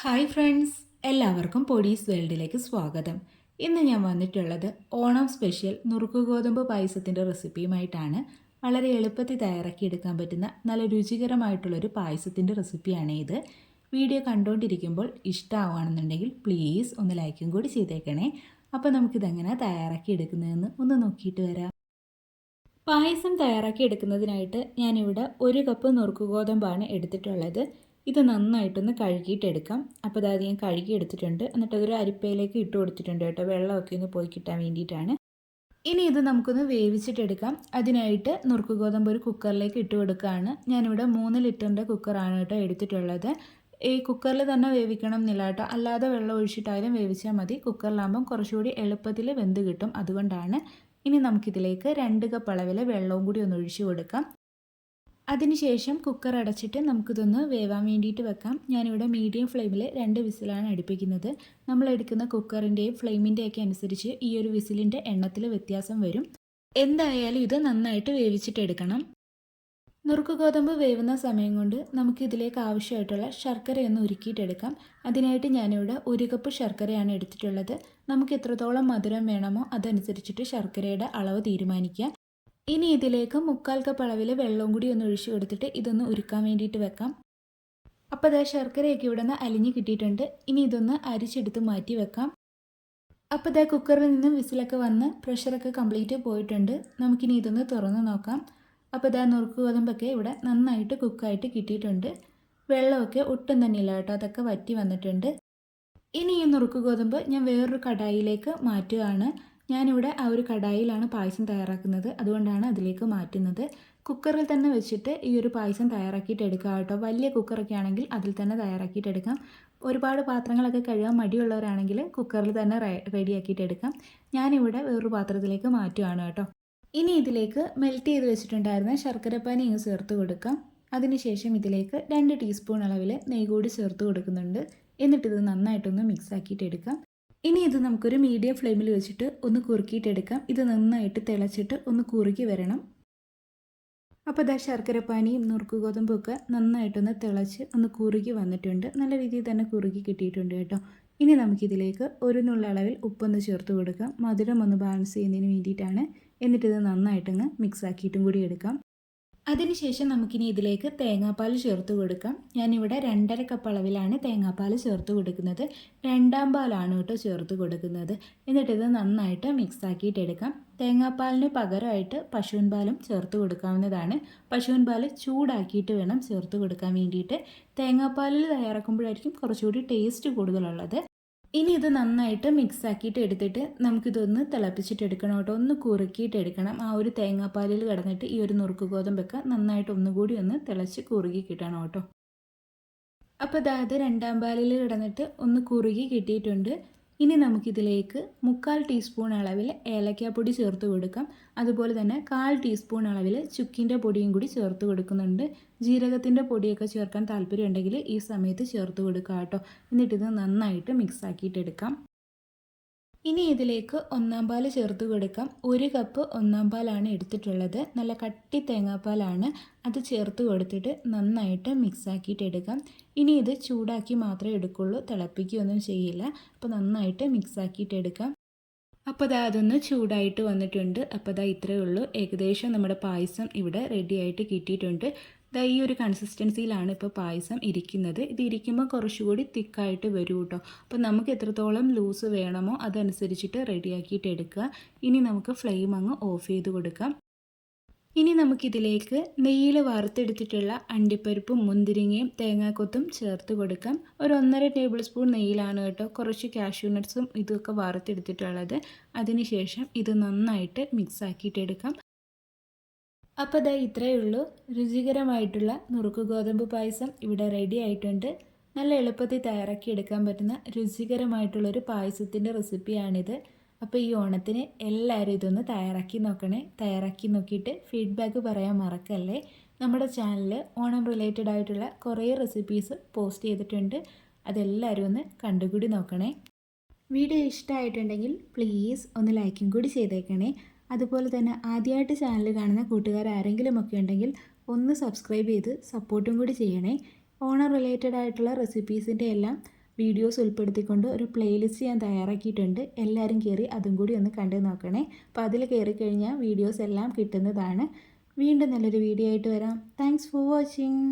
Hi friends എല്ലാവർക്കും പൊടീസ് വേൾഡിലേക്ക് സ്വാഗതം. ഇന്ന് ഞാൻ വന്നിട്ടുള്ളത് ഓണം സ്പെഷ്യൽ നുറുക്ക് ഗോതമ്പ് പായസത്തിന്റെ റെസിപ്പിയുമായിട്ടാണ്. വളരെ എളുപ്പത്തിൽ തയ്യാറാക്കി എടുക്കാൻ പറ്റുന്ന നല്ല രുചികരമായിട്ടുള്ളൊരു പായസത്തിന്റെ റെസിപ്പിയാണ് ഇത്. വീഡിയോ കണ്ടുകൊണ്ടിരിക്കുമ്പോൾ ഇഷ്ടമാവുകയാണെന്നുണ്ടെങ്കിൽ പ്ലീസ് ഒന്ന് ലൈക്കും കൂടി ചെയ്തേക്കണേ. അപ്പോൾ നമുക്കിതെങ്ങനെ തയ്യാറാക്കി എടുക്കുന്നതെന്ന് ഒന്ന് നോക്കിയിട്ട് വരാം. പായസം തയ്യാറാക്കി എടുക്കുന്നതിനായിട്ട് ഞാനിവിടെ ഒരു കപ്പ് നുറുക്ക് ഗോതമ്പാണ് എടുത്തിട്ടുള്ളത്. ഇത് നന്നായിട്ടൊന്ന് കഴുകിയിട്ടെടുക്കാം. അപ്പോൾ അതായത് ഞാൻ കഴുകി എടുത്തിട്ടുണ്ട് എന്നിട്ട് അതൊരു അരിപ്പയിലേക്ക് ഇട്ട് കൊടുത്തിട്ടുണ്ട് കേട്ടോ. വെള്ളമൊക്കെ ഒന്ന് പോയി കിട്ടാൻ വേണ്ടിയിട്ടാണ്. ഇനി ഇത് നമുക്കൊന്ന് വേവിച്ചിട്ടെടുക്കാം. അതിനായിട്ട് നുറുക്ക് ഗോതമ്പ് ഒരു കുക്കറിലേക്ക് ഇട്ട് കൊടുക്കുകയാണ്. ഞാനിവിടെ മൂന്ന് ലിറ്ററിന്റെ കുക്കറാണ് കേട്ടോ എടുത്തിട്ടുള്ളത്. ഈ കുക്കറിൽ തന്നെ വേവിക്കണം എന്നില്ല കേട്ടോ. അല്ലാതെ വെള്ളം ഒഴിച്ചിട്ടായാലും വേവിച്ചാൽ മതി. കുക്കറിലാകുമ്പം കുറച്ചുകൂടി എളുപ്പത്തിൽ വെന്ത് കിട്ടും അതുകൊണ്ടാണ്. ഇനി നമുക്കിതിലേക്ക് രണ്ട് കപ്പ് അളവിൽ വെള്ളവും കൂടി ഒന്ന് ഒഴിച്ചു കൊടുക്കാം. അതിനുശേഷം കുക്കർ അടച്ചിട്ട് നമുക്കിതൊന്ന് വേവാൻ വേണ്ടിയിട്ട് വെക്കാം. ഞാനിവിടെ മീഡിയം ഫ്ലെയിമിൽ രണ്ട് വിസിലാണ് അടുപ്പിക്കുന്നത്. നമ്മൾ എടുക്കുന്ന കുക്കറിന്റെയും ഫ്ലെയിമിന്റെയൊക്കെ അനുസരിച്ച് ഈ ഒരു വിസിലിന്റെ എണ്ണത്തിൽ വ്യത്യാസം വരും. എന്തായാലും ഇത് നന്നായിട്ട് വേവിച്ചിട്ടെടുക്കണം നുറുക്ക് ഗോതമ്പ് വേവുന്ന സമയം കൊണ്ട് നമുക്ക് ഇതിലേക്ക് ആവശ്യമായിട്ടുള്ള ശർക്കരയൊന്ന് ഉരുക്കിയിട്ടെടുക്കാം അതിനായിട്ട് ഞാനിവിടെ ഒരു കപ്പ് ശർക്കരയാണ് എടുത്തിട്ടുള്ളത്. നമുക്ക് എത്രത്തോളം മധുരം വേണമോ അതനുസരിച്ചിട്ട് ശർക്കരയുടെ അളവ് തീരുമാനിക്കുക ഇനി ഇതിലേക്ക് മുക്കാൽ കപ്പ് അളവിൽ വെള്ളവും കൂടി ഒന്ന് ഒഴിച്ചു കൊടുത്തിട്ട് ഇതൊന്ന് ഉരുക്കാൻ വേണ്ടിയിട്ട് വെക്കാം. അപ്പോൾ ദാ ശർക്കരയൊക്കെ ഇവിടെ നിന്ന് അലിഞ്ഞ് കിട്ടിയിട്ടുണ്ട്. ഇനി ഇതൊന്ന് അരിച്ചെടുത്ത് മാറ്റി വെക്കാം. അപ്പോൾ ദാ കുക്കറിൽ നിന്നും വിസിലൊക്കെ വന്ന് പ്രഷറൊക്കെ കംപ്ലീറ്റ് പോയിട്ടുണ്ട്. നമുക്കിനി ഇതൊന്ന് തുറന്ന് നോക്കാം. അപ്പോൾ ദാ നുറുക്ക് ഗോതമ്പൊക്കെ ഇവിടെ നന്നായിട്ട് കുക്കായിട്ട് കിട്ടിയിട്ടുണ്ട്. വെള്ളമൊക്കെ ഒട്ടും തന്നെ ഇല്ല കേട്ടോ അതൊക്കെ വറ്റി വന്നിട്ടുണ്ട്. ഇനി ഈ നുറുക്ക് ഗോതമ്പ് ഞാൻ വേറൊരു കടായിലേക്ക് മാറ്റുകയാണ്. ഞാനിവിടെ ആ ഒരു കടായിലാണ് പായസം തയ്യാറാക്കുന്നത്. അതുകൊണ്ടാണ് അതിലേക്ക് മാറ്റുന്നത്. കുക്കറിൽ തന്നെ വെച്ചിട്ട് ഈ ഒരു പായസം തയ്യാറാക്കിയിട്ട് എടുക്കുക കേട്ടോ. വലിയ കുക്കറൊക്കെ ആണെങ്കിൽ അതിൽ തന്നെ തയ്യാറാക്കിയിട്ട് എടുക്കാം. ഒരുപാട് പാത്രങ്ങളൊക്കെ കഴുകാൻ മടിയുള്ളവരാണെങ്കിൽ കുക്കറിൽ തന്നെ റെഡിയാക്കിയിട്ട് എടുക്കാം. ഞാനിവിടെ വേറൊരു പാത്രത്തിലേക്ക് മാറ്റുകയാണ് കേട്ടോ. ഇനി ഇതിലേക്ക് മെൽറ്റ് ചെയ്ത് വെച്ചിട്ടുണ്ടായിരുന്ന ശർക്കരപ്പാനി ഇങ്ങ് ചേർത്ത് കൊടുക്കാം. അതിനുശേഷം ഇതിലേക്ക് രണ്ട് ടീസ്പൂൺ അളവിൽ നെയ്യ് കൂടി ചേർത്ത് കൊടുക്കുന്നുണ്ട്. എന്നിട്ടിത് നന്നായിട്ടൊന്ന് മിക്സ് ആക്കിയിട്ട് എടുക്കാം. ഇനി ഇത് നമുക്കൊരു മീഡിയം ഫ്ലെയിമിൽ വെച്ചിട്ട് ഒന്ന് കുറുക്കിയിട്ടെടുക്കാം. ഇത് നന്നായിട്ട് തിളച്ചിട്ട് ഒന്ന് കുറുക്കി വരണം. അപ്പോൾ ഇതാ ശർക്കരപ്പാനിയും നുറുക്ക് ഗോതമ്പും ഒക്കെ നന്നായിട്ടൊന്ന് തിളച്ച് ഒന്ന് കുറുകി വന്നിട്ടുണ്ട്. നല്ല രീതിയിൽ തന്നെ കുറുകി കിട്ടിയിട്ടുണ്ട് കേട്ടോ. ഇനി നമുക്കിതിലേക്ക് ഒരു നുള്ളളവിൽ ഉപ്പൊന്ന് ചേർത്ത് കൊടുക്കാം. മധുരം ഒന്ന് ബാലൻസ് ചെയ്യുന്നതിന് വേണ്ടിയിട്ടാണ്. എന്നിട്ടിത് നന്നായിട്ടങ്ങ് മിക്സ് ആക്കിയിട്ടും കൂടി എടുക്കാം. അതിനുശേഷം നമുക്കിനി ഇതിലേക്ക് തേങ്ങാപ്പാൽ ചേർത്ത് കൊടുക്കാം. ഞാനിവിടെ രണ്ടര കപ്പ് അളവിലാണ് തേങ്ങാപ്പാൽ ചേർത്ത് കൊടുക്കുന്നത്. രണ്ടാം പാലാണ് കേട്ടോ ചേർത്ത് കൊടുക്കുന്നത്. എന്നിട്ടിത് നന്നായിട്ട് മിക്സ് ആക്കിയിട്ടെടുക്കാം. തേങ്ങാപ്പാലിന് പകരമായിട്ട് പശുവിൻ പാലും ചേർത്ത് കൊടുക്കാവുന്നതാണ്. പശുവിൻ പാൽ ചൂടാക്കിയിട്ട് വേണം ചേർത്ത് കൊടുക്കാൻ വേണ്ടിയിട്ട്. തേങ്ങാപ്പാലിൽ തയ്യാറാക്കുമ്പോഴായിരിക്കും കുറച്ചുകൂടി ടേസ്റ്റ് കൂടുതലുള്ളത്. ഇനി ഇത് നന്നായിട്ട് മിക്സ് ആക്കിയിട്ട് എടുത്തിട്ട് നമുക്കിതൊന്ന് തിളപ്പിച്ചിട്ട് എടുക്കണം കേട്ടോ. ഒന്ന് കുറുക്കിയിട്ട് എടുക്കണം. ആ ഒരു തേങ്ങാപ്പാലിൽ കിടന്നിട്ട് ഈ ഒരു നുറുക്ക് ഗോതമ്പൊക്കെ നന്നായിട്ട് ഒന്നുകൂടി ഒന്ന് തിളച്ച് കുറുകി കിട്ടണം കേട്ടോ. അപ്പോൾ അതായത് രണ്ടാം പാലിൽ കിടന്നിട്ട് ഒന്ന് കുറുകി കിട്ടിയിട്ടുണ്ട്. ഇനി നമുക്കിതിലേക്ക് മുക്കാൽ ടീസ്പൂൺ അളവിൽ ഏലക്കാപ്പൊടി ചേർത്ത് കൊടുക്കാം. അതുപോലെ തന്നെ കാൽ ടീസ്പൂൺ അളവിൽ ചുക്കിന്റെ പൊടിയും കൂടി ചേർത്ത് കൊടുക്കുന്നുണ്ട്. ജീരകത്തിന്റെ പൊടിയൊക്കെ ചേർക്കാൻ താല്പര്യമുണ്ടെങ്കിൽ ഈ സമയത്ത് ചേർത്ത് കൊടുക്കുക കേട്ടോ എന്നിട്ടിത് നന്നായിട്ട് മിക്സ് ആക്കിയിട്ടെടുക്കാം. ഇനി ഇതിലേക്ക് ഒന്നാം പാൽ ചേർത്ത് കൊടുക്കാം. ഒരു കപ്പ് ഒന്നാം പാലാണ് എടുത്തിട്ടുള്ളത്. നല്ല കട്ടി തേങ്ങാപ്പാലാണ് അത് ചേർത്ത് കൊടുത്തിട്ട് നന്നായിട്ട് മിക്സ് ആക്കിയിട്ട് എടുക്കാം. ഇനി ഇത് ചൂടാക്കി മാത്രമേ എടുക്കുള്ളൂ. തിളപ്പിക്കുകയൊന്നും ചെയ്യില്ല. അപ്പോൾ നന്നായിട്ട് മിക്സ് ആക്കിയിട്ട് എടുക്കാം. അപ്പോൾ അതാ അതൊന്ന് ചൂടായിട്ട് വന്നിട്ടുണ്ട്. അപ്പോൾ അതാ ഇത്രയേ ഉള്ളൂ. ഏകദേശം നമ്മുടെ പായസം ഇവിടെ റെഡിയായിട്ട് കിട്ടിയിട്ടുണ്ട്. ദാ ഈ ഒരു കൺസിസ്റ്റൻസിയിലാണ് ഇപ്പോൾ പായസം ഇരിക്കുന്നത്. ഇത് ഇരിക്കുമ്പോൾ കുറച്ചുകൂടി തിക്കായിട്ട് വരും കേട്ടോ അപ്പോൾ നമുക്ക് എത്രത്തോളം ലൂസ് വേണമോ അതനുസരിച്ചിട്ട് റെഡിയാക്കിയിട്ട് എടുക്കുക. ഇനി നമുക്ക് ഫ്ലെയിം അങ്ങ് ഓഫ് ചെയ്ത് കൊടുക്കാം. ഇനി നമുക്കിതിലേക്ക് നെയ്യിൽ വറുത്തെടുത്തിട്ടുള്ള അണ്ടിപ്പരിപ്പും മുന്തിരിങ്ങയും തേങ്ങാക്കൊത്തും ചേർത്ത് കൊടുക്കാം. ഒരു ഒന്നര ടേബിൾ സ്പൂൺ നെയ്യിലാണ് കേട്ടോ കുറച്ച് കാഷ്യൂ നട്ട്സും ഇതൊക്കെ വറുത്തെടുത്തിട്ടുള്ളത്. അതിനുശേഷം ഇത് നന്നായിട്ട് മിക്സ് ആക്കിയിട്ടെടുക്കാം അപ്പോൾ ദാ ഇത്രയേ ഉള്ളൂ. രുചികരമായിട്ടുള്ള നുറുക്ക് ഗോതമ്പ് പായസം ഇവിടെ റെഡി ആയിട്ടുണ്ട്. നല്ല എളുപ്പത്തിൽ തയ്യാറാക്കി എടുക്കാൻ പറ്റുന്ന രുചികരമായിട്ടുള്ളൊരു പായസത്തിന്റെ റെസിപ്പിയാണിത് അപ്പോൾ ഈ ഓണത്തിന് എല്ലാവരും ഇതൊന്ന് തയ്യാറാക്കി നോക്കണേ. തയ്യാറാക്കി നോക്കിയിട്ട് ഫീഡ്ബാക്ക് പറയാൻ മറക്കല്ലേ. നമ്മുടെ ചാനലിൽ ഓണം റിലേറ്റഡ് ആയിട്ടുള്ള കുറേ റെസിപ്പീസ് പോസ്റ്റ് ചെയ്തിട്ടുണ്ട്. അതെല്ലാവരും ഒന്ന് കണ്ടുകൂടി നോക്കണേ. വീഡിയോ ഇഷ്ടമായിട്ടുണ്ടെങ്കിൽ പ്ലീസ് ഒന്ന് ലൈക്കും കൂടി ചെയ്തേക്കണേ. അതുപോലെ തന്നെ ആദ്യമായിട്ട് ചാനൽ കാണുന്ന കൂട്ടുകാർ ആരെങ്കിലും ഒക്കെ ഉണ്ടെങ്കിൽ ഒന്ന് സബ്സ്ക്രൈബ് ചെയ്ത് സപ്പോർട്ടും കൂടി ചെയ്യണേ. ഓണർ റിലേറ്റഡ് ആയിട്ടുള്ള റെസിപ്പീസിന്റെ എല്ലാം വീഡിയോസ് ഉൾപ്പെടുത്തിക്കൊണ്ട് ഒരു പ്ലേലിസ്റ്റ് ഞാൻ തയ്യാറാക്കിയിട്ടുണ്ട്. എല്ലാവരും കയറി അതും കൂടി ഒന്ന് കണ്ടു നോക്കണേ. അപ്പോൾ അതിൽ കയറി കഴിഞ്ഞാൽ വീഡിയോസ് എല്ലാം കിട്ടുന്നതാണ്. വീണ്ടും നല്ലൊരു വീഡിയോ ആയിട്ട് വരാം. Thanks for watching